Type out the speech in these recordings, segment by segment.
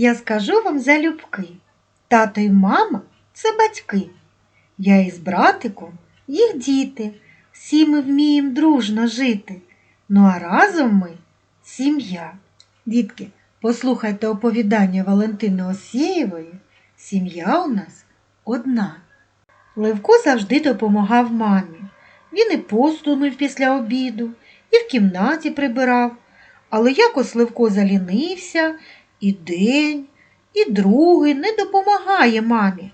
Я скажу вам залюбки. Тато й мама це батьки. Я із братиком їх діти. Всі ми вміємо дружно жити. Ну а разом ми сім'я. Дітки, послухайте оповідання Валентини Осєєвої. Сім'я у нас одна. Левко завжди допомагав мамі. Він і посуду мив після обіду, і в кімнаті прибирав. Але якось Левко залінився, і день, і другий не допомагає мамі.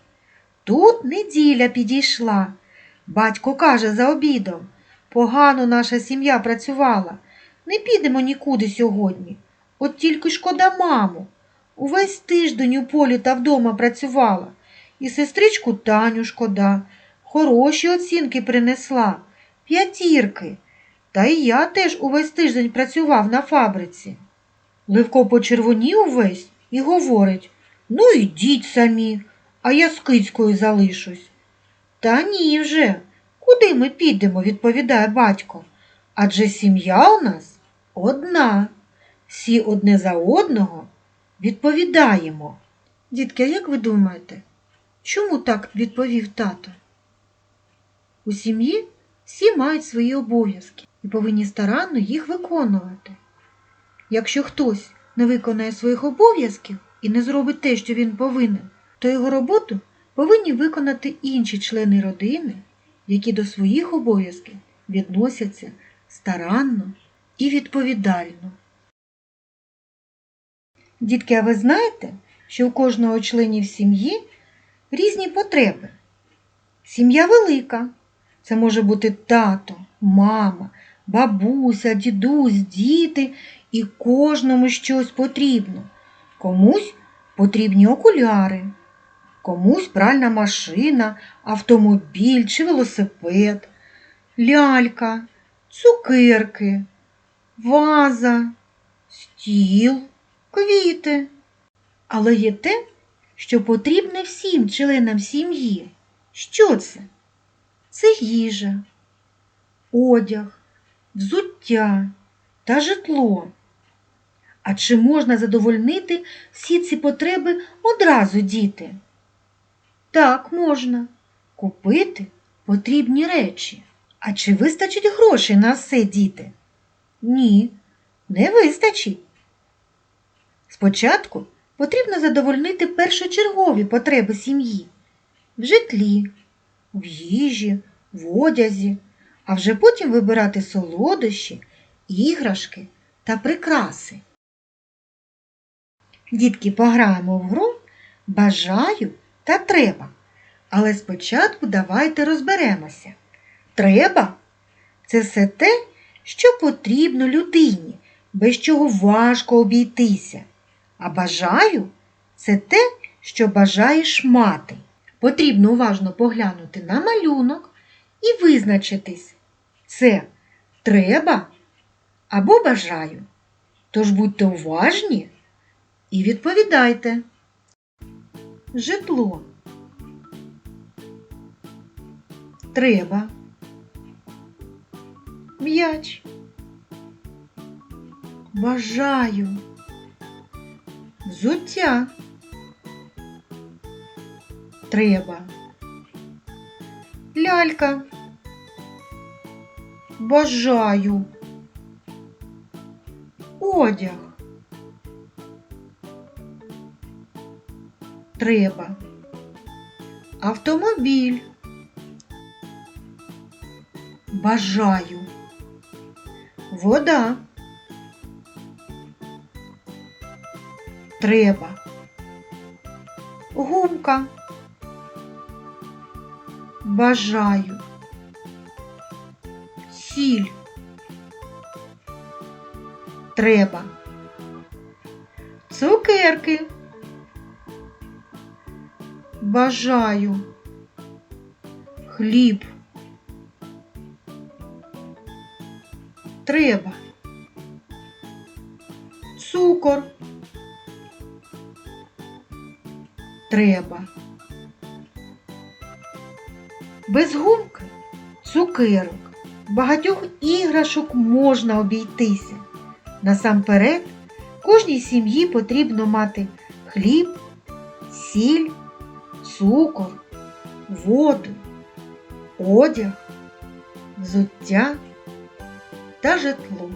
Тут неділя підійшла. Батько каже за обідом, погано наша сім'я працювала. Не підемо нікуди сьогодні. От тільки шкода маму. Увесь тиждень у полі та вдома працювала. І сестричку Таню шкода. Хороші оцінки принесла, п'ятірки. Та і я теж увесь тиждень працював на фабриці. Левко почервонів увесь і говорить Ну, ідіть самі, а я з кицькою залишусь. Та ні вже. Куди ми підемо, відповідає батько. Адже сім'я у нас одна. Всі одне за одного відповідаємо. Дітки, а як ви думаєте, чому так відповів тато? У сім'ї всі мають свої обов'язки і повинні старанно їх виконувати. Якщо хтось не виконає своїх обов'язків і не зробить те, що він повинен, то його роботу повинні виконати інші члени родини, які до своїх обов'язків відносяться старанно і відповідально. Дітки, а ви знаєте, що у кожного членів сім'ї різні потреби? Сім'я велика. Це може бути тато, мама, бабуся, дідусь, діти, і кожному щось потрібно. Комусь потрібні окуляри, комусь пральна машина, автомобіль чи велосипед, лялька, цукерки, ваза, стіл, квіти. Але є те, що потрібне всім членам сім'ї. Що це? Це їжа, одяг, взуття та житло. А чи можна задовольнити всі ці потреби одразу, діти? Так, можна. Купити потрібні речі. А чи вистачить грошей на все, діти? Ні, не вистачить. Спочатку потрібно задовольнити першочергові потреби сім'ї в житлі, в їжі, в одязі, а вже потім вибирати солодощі, іграшки та прикраси. Дітки, пограємо в гру бажаю та треба. Але спочатку давайте розберемося. Треба це все те, що потрібно людині, без чого важко обійтися. А бажаю це те, що бажаєш мати. Потрібно уважно поглянути на малюнок і визначитись, це треба або бажаю. Тож будьте уважні і відповідайте. Житло. Треба. М'яч. Бажаю. Взуття. Треба. Лялька. Бажаю. Одяг. Треба. Автомобіль. Бажаю. Вода. Треба. Гумка. Бажаю. Сіль. Треба. Цукерки. Бажаю. Хліб. Треба. Цукор. Треба. Без гумки, цукерок, багатьох іграшок можна обійтися. Насамперед, кожній сім'ї потрібно мати хліб, сіль, цукор, воду, одяг, взуття та житло.